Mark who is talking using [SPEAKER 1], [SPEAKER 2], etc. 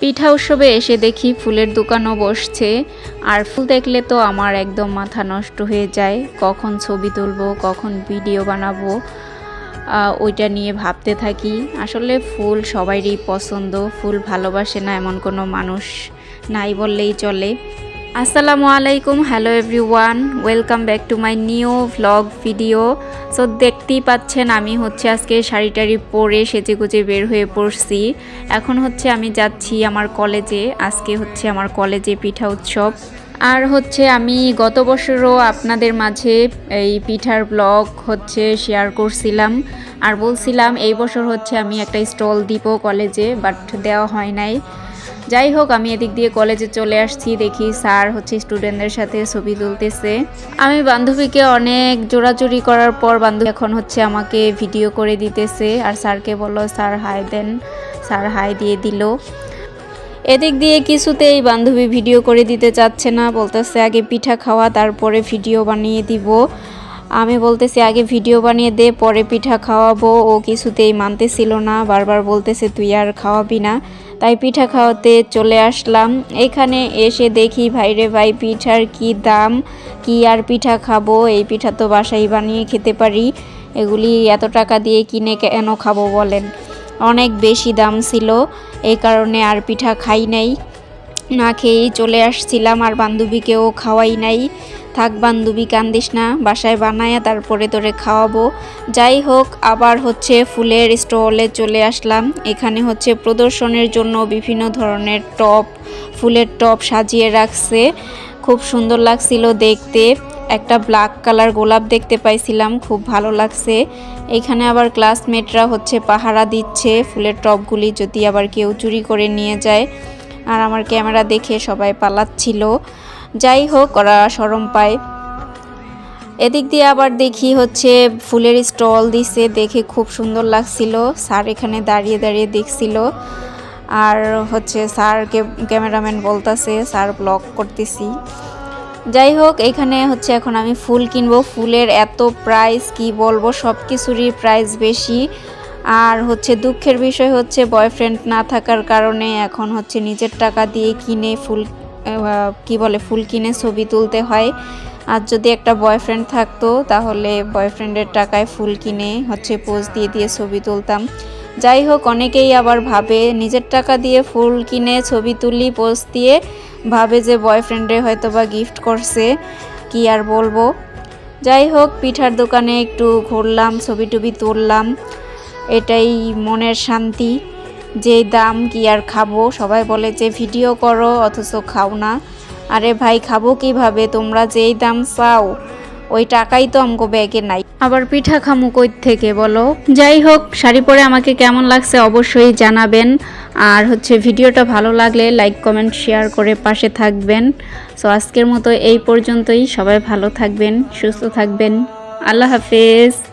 [SPEAKER 1] পিঠা উৎসবে এসে দেখি ফুলের দোকানও বসছে। আর ফুল দেখলে তো আমার একদম মাথা নষ্ট হয়ে যায়। কখন ছবি তুলবো, কখন ভিডিও বানাবো ওইটা নিয়ে ভাবতে থাকি। আসলে ফুল সবারই পছন্দ, ফুল ভালোবাসে না এমন কোনো মানুষ নাই বললেই চলে। আসসালামু আলাইকুম, hello everyone, welcome back to my new vlog video so দেখতেই পাচ্ছেন, আমি হচ্ছে আজকে শাড়ি টাড়ি পরে সেজে গুজে বের হয়ে পড়ছি। এখন হচ্ছে আমি যাচ্ছি আমার কলেজে আজকে হচ্ছে আমার কলেজে পিঠা উৎসব। আর হচ্ছে আমি গত বছরও আপনাদের মাঝে এই পিঠার ব্লগ হচ্ছে শেয়ার করছিলাম। আর বলছিলাম, এই বছর হচ্ছে আমি একটা স্টল দিব কলেজে বাট দেওয়া হয় নাই। যাই হোক, আমি এদিক দিয়ে কলেজে চলে আসছি। দেখি স্যার হচ্ছে স্টুডেন্টদের সাথে ছবি তুলতেছে। আমি বান্ধবীকে অনেক জোরাজুরি করার পর বান্ধবী এখন হচ্ছে আমাকে ভিডিও করে দিতেছে আর স্যারকে বলল, স্যার হাই দেন। স্যার হাই দিয়ে দিল। এদিক দিয়ে কিছুতেই বান্ধবী ভিডিও করে দিতে চাচ্ছে না। বলতেছে, আগে পিঠা খাওয়া, তারপরে ভিডিও বানিয়ে দিব। আমি বলতেছি, আগে ভিডিও বানিয়ে দে, পরে পিঠা খাওয়াবো। ও কিছুতেই মানতেছিল না, বারবার বলতেছে, তুই আর খাওয়াবি না। তাই পিঠা খাওয়াতে চলে আসলাম। এখানে এসে দেখি ভাইরে ভাই, পিঠার কি দাম? কি আর পিঠা খাব? এই পিঠা তো বাসায় বানিয়ে খেতে পারি। এগুলি এত টাকা দিয়ে কিনে কেন খাব বলেন? অনেক বেশি দাম ছিল। এই কারণে আর পিঠা খাই নাই। না খেয়েই চলে আসছিলাম আর বান্ধবীকেও খাওয়াই নাই। থাক বান্ধবী, কান্দিস না, বাসায় বানায়া তারপরে তোরে খাওয়াবো। যাই হোক, আবার হচ্ছে ফুলের স্টলে চলে আসলাম। এখানে হচ্ছে প্রদর্শনের জন্য বিভিন্ন ধরনের টপ, ফুলের টপ সাজিয়ে রাখছে। খুব সুন্দর লাগছিল দেখতে। একটা ব্ল্যাক কালার গোলাপ দেখতে পাইছিলাম, খুব ভালো লাগছে। এখানে আবার ক্লাসমেটরা হচ্ছে পাহারা দিচ্ছে ফুলের টপগুলি, যদি আবার কেউ চুরি করে নিয়ে যায়। আর আমার ক্যামেরা দেখে সবাই পালাচ্ছিল। যাই হোক, ওরা সরম পায়। এদিক দিয়ে আবার দেখি হচ্ছে ফুলের স্টল দিছে, দেখে খুব সুন্দর লাগছিল। স্যার এখানে দাঁড়িয়ে দাঁড়িয়ে দেখছিল। আর হচ্ছে স্যারকে ক্যামেরাম্যান বলতাছে, স্যার ব্লগ করতেছি। যাই হোক, এখানে হচ্ছে এখন আমি ফুল কিনবো। ফুলের এত প্রাইস কি বলব? সব কিছুরই প্রাইস বেশি। আর হচ্ছে দুঃখের বিষয় হচ্ছে বয়ফ্রেন্ড না থাকার কারণে এখন হচ্ছে নিজের টাকা দিয়ে কিনে ফুল কি বলে, ফুল কিনে ছবি তুলতে হয়। আর যদি একটা বয়ফ্রেন্ড থাকতো, তাহলে বয়ফ্রেন্ডের টাকায় ফুল কিনে হচ্ছে পোজ দিয়ে দিয়ে ছবি তুলতাম। যাই হোক, অনেকেই আবার ভাবে নিজের টাকা দিয়ে ফুল কিনে ছবি তুলি পোজ দিয়ে। ভাবে যে বয়ফ্রেন্ডে হয়তো বা গিফট করছে, কি আর বলব। যাই হোক, পিঠার দোকানে একটু ঘুরলাম, ছবি টবি তুললাম। এটাই মনের শান্তি। যে দাম কি আর খাব? সবাই বলে যে, ভিডিও করো, অথচ খাও না। আরে ভাই, খাব কীভাবে? তোমরা যেই দাম চাও, ওই টাকাই তো আমগো ব্যাগে নাই। আবার পিঠা খামু কই থেকে বলো? যাই হোক, শাড়ি পরে আমাকে কেমন লাগছে অবশ্যই জানাবেন। আর হচ্ছে, ভিডিওটা ভালো লাগলে লাইক, কমেন্ট, শেয়ার করে পাশে থাকবেন। সো, আজকের মতো এই পর্যন্তই। সবাই ভালো থাকবেন, সুস্থ থাকবেন। আল্লাহ হাফেজ।